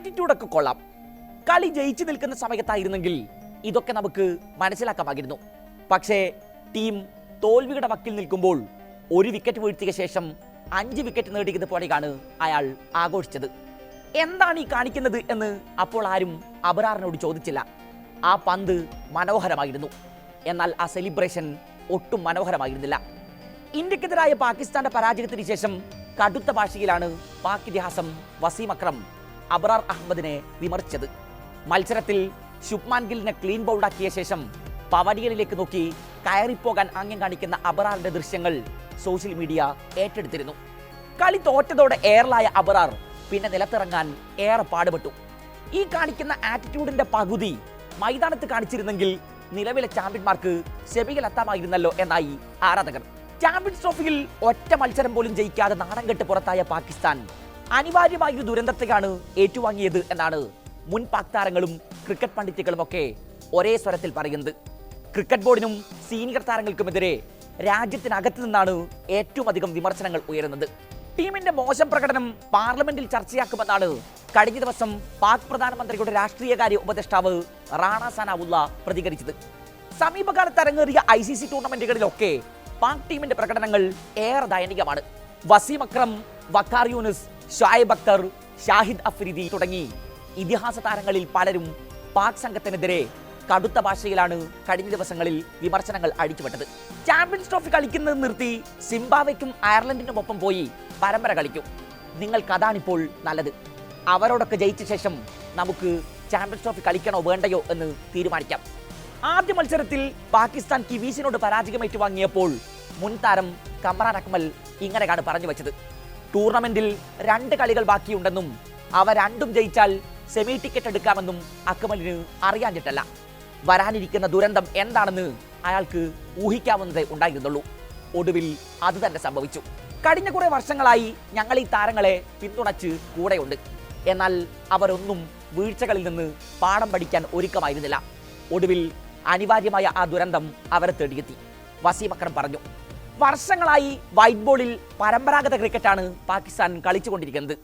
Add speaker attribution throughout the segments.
Speaker 1: ആറ്റിറ്റ്യൂഡൊക്കെ കൊള്ളാം. കളി ജയിച്ചു നിൽക്കുന്ന സമയത്തായിരുന്നെങ്കിൽ ഇതൊക്കെ നമുക്ക് മനസ്സിലാക്കാമായിരുന്നു. പക്ഷേ ടീം തോൽവിയുടെ വക്കിൽ നിൽക്കുമ്പോൾ ഒരു വിക്കറ്റ് വീഴ്ത്തിയ ശേഷം അഞ്ച് വിക്കറ്റ് നേടിയത് പോലെയാണ് അയാൾ ആഘോഷിച്ചത്. എന്താണ് ഈ കാണിക്കുന്നത് എന്ന് അപ്പോൾ ആരും അബറാറിനോട് ചോദിച്ചില്ല. ആ പന്ത് മനോഹരമായിരുന്നു. എന്നാൽ ആ സെലിബ്രേഷൻ ഒട്ടും മനോഹരമായിരുന്നില്ല. ഇന്ത്യക്കെതിരായ പാകിസ്ഥാന്റെ പരാജയത്തിന് ശേഷം കടുത്ത ഭാഷയിലാണ് പാക് ഇതിഹാസം വസീം അക്രം അബ്രാർ അഹമ്മദിനെ വിമർശിച്ചത്. മത്സരത്തിൽ ശുഭ്മാൻ ഗില്ലിനെ ക്ലീൻ ബൗൾഡാക്കിയ ശേഷം പവടിയലിലേക്ക് നോക്കി കയറിപ്പോകാൻ ആംഗ്യം കാണിക്കുന്ന അബറാറിന്റെ ദൃശ്യങ്ങൾ സോഷ്യൽ മീഡിയ ഏറ്റെടുത്തിരുന്നു. കളി തോറ്റതോടെ എയർലായ അബറാർ പിന്നെ നിലത്തിറങ്ങാൻ ഏറെ പാടുപെട്ടു. ഈ കാണിക്കുന്ന ആറ്റിറ്റ്യൂഡിന്റെ പകുതി മൈതാനത്ത് കാണിച്ചിരുന്നെങ്കിൽ നിലവിലെ ചാമ്പ്യന്മാർക്ക് സെമിയിലെത്താമായിരുന്നല്ലോ എന്നായി ആരാധകർ. ചാമ്പ്യൻസ് ട്രോഫിയിൽ ഒറ്റ മത്സരം പോലും ജയിക്കാതെ നാണം കെട്ട് പുറത്തായ പാകിസ്ഥാൻ അനിവാര്യമായ ഒരു ദുരന്തത്തെയാണ് ഏറ്റുവാങ്ങിയത് എന്നാണ് മുൻ പാക് താരങ്ങളും ക്രിക്കറ്റ് പണ്ഡിറ്റുകളും ഒക്കെ ഒരേ സ്വരത്തിൽ പറയുന്നത്. ക്രിക്കറ്റ് ബോർഡിനും സീനിയർ താരങ്ങൾക്കുമെതിരെ രാജ്യത്തിനകത്ത് നിന്നാണ് ഏറ്റവും അധികം വിമർശനങ്ങൾ ഉയരുന്നത്. ടീമിന്റെ മോശം പ്രകടനം പാർലമെന്റിൽ ചർച്ചയാക്കുമെന്നാണ് കഴിഞ്ഞ ദിവസം പാക് പ്രധാനമന്ത്രിയുടെ രാഷ്ട്രീയകാര്യ ഉപദേഷ്ടാവ് റാണ സനാവുള്ള പ്രതികരിച്ചത്. സമീപകാലത്ത് അരങ്ങേറിയ ഐ സി സി ടൂർണമെന്റുകളിലൊക്കെ പാക് ടീമിന്റെ പ്രകടനങ്ങൾ ഏറെ ദയനീയമാണ്. വസീം അക്രം വക്കാർ യൂനിസ് ഷായബ് അക്തർ ഷാഹിദ് അഫ്രീദി തുടങ്ങി ഇതിഹാസ താരങ്ങളിൽ പലരും പാക് സംഘത്തിനെതിരെ കടുത്ത ഭാഷയിലാണ് കഴിഞ്ഞ ദിവസങ്ങളിൽ വിമർശനങ്ങൾ അടിച്ചുവിട്ടത് ചാമ്പ്യൻസ് ട്രോഫി കളിക്കുന്നത് നിർത്തി സിംബാവയ്ക്കും അയർലൻഡിനുമൊപ്പം പോയി പരമ്പര കളിക്കും. നിങ്ങൾക്കതാണിപ്പോൾ നല്ലത്. അവരോടൊക്കെ ജയിച്ച ശേഷം നമുക്ക് ചാമ്പ്യൻസ് ട്രോഫി കളിക്കണോ വേണ്ടയോ എന്ന് തീരുമാനിക്കാം. ആദ്യ മത്സരത്തിൽ പാകിസ്ഥാൻ കിവീസിനോട് പരാജയം ഏറ്റുവാങ്ങിയപ്പോൾ മുൻ താരം കമ്രാൻ അക്മൽ ഇങ്ങനെയാണ് പറഞ്ഞു വെച്ചത്. ടൂർണമെന്റിൽ രണ്ട് കളികൾ ബാക്കിയുണ്ടെന്നും അവ രണ്ടും ജയിച്ചാൽ സെമി ടിക്കറ്റ് എടുക്കാമെന്നും അക്മലിന് അറിയാഞ്ഞിട്ടല്ല. വരാനിരിക്കുന്ന ദുരന്തം എന്താണെന്ന് അയാൾക്ക് ഊഹിക്കാവുന്നതേ ഉണ്ടായിരുന്നുള്ളൂ. ഒടുവിൽ അത് തന്നെ സംഭവിച്ചു. കഴിഞ്ഞ കുറെ വർഷങ്ങളായി ഞങ്ങൾ ഈ താരങ്ങളെ പിന്തുണച്ച് കൂടെയുണ്ട്. എന്നാൽ അവരൊന്നും വീഴ്ചകളിൽ നിന്ന് പാഠം പഠിക്കാൻ ഒരുക്കമായിരുന്നില്ല. ഒടുവിൽ അനിവാര്യമായ ആ ദുരന്തം അവരെ തേടിയെത്തി. വസീം പറഞ്ഞു വർഷങ്ങളായി വൈറ്റ് ബോളിൽ പരമ്പരാഗത ക്രിക്കറ്റാണ് പാകിസ്ഥാൻ കളിച്ചുകൊണ്ടിരിക്കുന്നത്.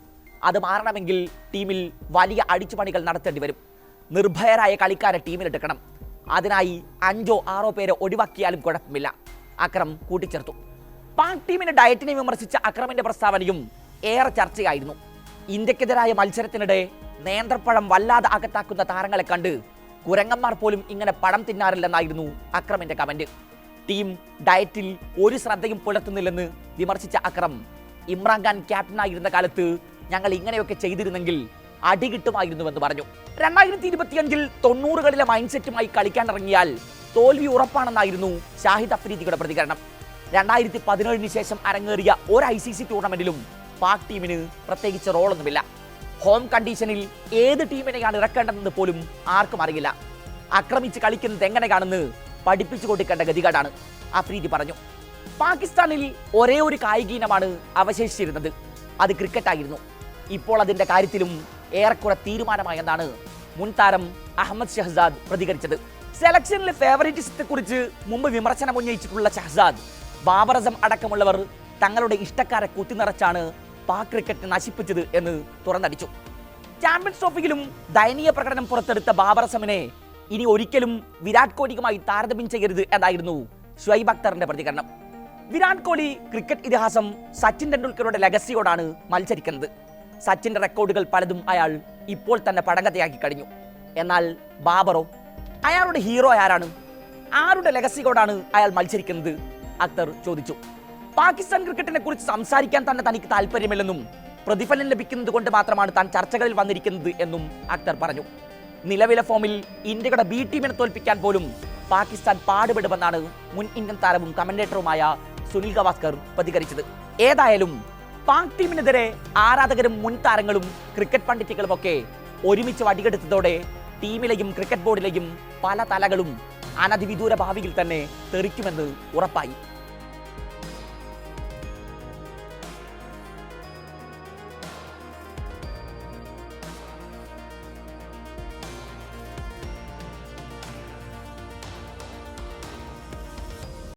Speaker 1: അത് മാറണമെങ്കിൽ ടീമിൽ വലിയ അടിച്ചുപണികൾ നടത്തേണ്ടി വരും. നിർഭയരായ കളിക്കാരെ ടീമിലെടുക്കണം. അതിനായി അഞ്ചോ ആറോ പേരെ ഒഴിവാക്കിയാലും കുഴപ്പമില്ല. അക്രം കൂട്ടിച്ചേർത്തു. പാക് ടീമിന്റെ ഡയറ്റിനെ വിമർശിച്ച അക്രമിന്റെ പ്രസ്താവനയും ഏറെ ചർച്ചയായിരുന്നു. ഇന്ത്യക്കെതിരായ മത്സരത്തിനിടെ നേന്ത്രപ്പഴം വല്ലാതെ അകത്താക്കുന്ന താരങ്ങളെ കണ്ട് കുരങ്ങന്മാർ പോലും ഇങ്ങനെ പഴം തിന്നാറില്ലെന്നായിരുന്നു അക്രമിന്റെ കമന്റ്. ടീം ഡയറ്റിൽ ഒരു ശ്രദ്ധയും പുലർത്തുന്നില്ലെന്ന് വിമർശിച്ച അക്രം. ഇമ്രാൻഖാൻ ക്യാപ്റ്റനായിരുന്ന കാലത്ത് ഞങ്ങൾ ഇങ്ങനെയൊക്കെ ചെയ്തിരുന്നെങ്കിൽ അടി കിട്ടുമായിരുന്നുവെന്ന് പറഞ്ഞു. രണ്ടായിരത്തി ഇരുപത്തിയഞ്ചിൽ തൊണ്ണൂറുകളിലെ മൈൻഡ് സെറ്റുമായി കളിക്കാൻ ഇറങ്ങിയാൽ തോൽവി ഉറപ്പാണെന്നായിരുന്നു ഷാഹിദ് അഫ്രീദിയുടെ പ്രതികരണം. രണ്ടായിരത്തി പതിനേഴിന് ശേഷം അരങ്ങേറിയ ഒരു ഐ സി സി ടൂർണമെന്റിലും പാക് ടീമിന് പ്രത്യേകിച്ച് റോളൊന്നുമില്ല. ഹോം കണ്ടീഷനിൽ ഏത് ടീമിനെയാണ് ഇറക്കേണ്ടതെന്ന് പോലും ആർക്കും അറിയില്ല. ആക്രമിച്ച് കളിക്കുന്നത് എങ്ങനെയാണെന്ന് പഠിപ്പിച്ചു കൊടുക്കേണ്ട ഗതികേടാണ്. അഫ്രീദി പറഞ്ഞു. പാകിസ്ഥാനിൽ ഒരേ ഒരു കായിക ഇനമാണ് അവശേഷിച്ചിരുന്നത്. അത് ക്രിക്കറ്റായിരുന്നു ഇപ്പോൾ അതിന്റെ കാര്യത്തിലും ഏറെക്കുറെ തീരുമാനമായെന്നാണ് മുൻ താരം അഹമ്മദ് ഷഹസാദ് പ്രതികരിച്ചത്. സെലക്ഷനിലെ ഫേവറേറ്റിസത്തെക്കുറിച്ച് മുമ്പ് വിമർശനം ഉന്നയിച്ചിട്ടുള്ള ഷഹസാദ് ബാബറസം അടക്കമുള്ളവർ തങ്ങളുടെ ഇഷ്ടക്കാരെ കുത്തിനിറച്ചാണ് പാക് ക്രിക്കറ്റ് നശിപ്പിച്ചത് എന്ന് തുറന്നടിച്ചു. ചാമ്പ്യൻസ് ട്രോഫിയിലും ദയനീയ പ്രകടനം പുറത്തെടുത്ത ബാബർ അസമിനെ ഇനി ഒരിക്കലും വിരാട് കോഹ്ലിയുമായി താരതമ്യം ചെയ്യരുത് എന്നായിരുന്നു ഷുഐബ് അക്തറിന്റെ പ്രതികരണം. വിരാട് കോഹ്ലി ക്രിക്കറ്റ് ഇതിഹാസം സച്ചിൻ ടെണ്ടുൽക്കറുടെ ലഗസിയോടാണ് മത്സരിക്കുന്നത്. സച്ചിന്റെ റെക്കോർഡുകൾ പലതും അയാൾ ഇപ്പോൾ തന്നെ പടങ്കതയാക്കി കഴിഞ്ഞു. എന്നാൽ ബാബറോ അയാളുടെ ഹീറോ ആരാണ്? ആരുടെ ലഗസിയോടാണ് അയാൾ മത്സരിക്കുന്നത്? അക്തർ ചോദിച്ചു. പാകിസ്ഥാൻ ക്രിക്കറ്റിനെ കുറിച്ച് സംസാരിക്കാൻ തന്നെ തനിക്ക് താല്പര്യമില്ലെന്നും പ്രതിഫലം ലഭിക്കുന്നത് കൊണ്ട് മാത്രമാണ് താൻ ചർച്ചകളിൽ വന്നിരിക്കുന്നത് എന്നും അക്തർ പറഞ്ഞു. നിലവിലെ ഫോമിൽ ഇന്ത്യയുടെ ബി ടീമിനെ തോൽപ്പിക്കാൻ പോലും പാകിസ്ഥാൻ പാടുപെടുമെന്നാണ് മുൻ ഇന്ത്യൻ താരവും കമന്റേറ്ററുമായ സുനിൽ ഗവാസ്കർ പ്രതികരിച്ചത്. ഏതായാലും പാക് ടീമിനെതിരെ ആരാധകരും മുൻ താരങ്ങളും ക്രിക്കറ്റ് പണ്ഡിറ്റുകളും ഒക്കെ ഒരുമിച്ച് വടികെടുത്തതോടെ ടീമിലെയും ക്രിക്കറ്റ് ബോർഡിലെയും പല തലകളും അനധിവിദൂര ഭാവിയിൽ തന്നെ തെറിക്കുമെന്ന് ഉറപ്പായി.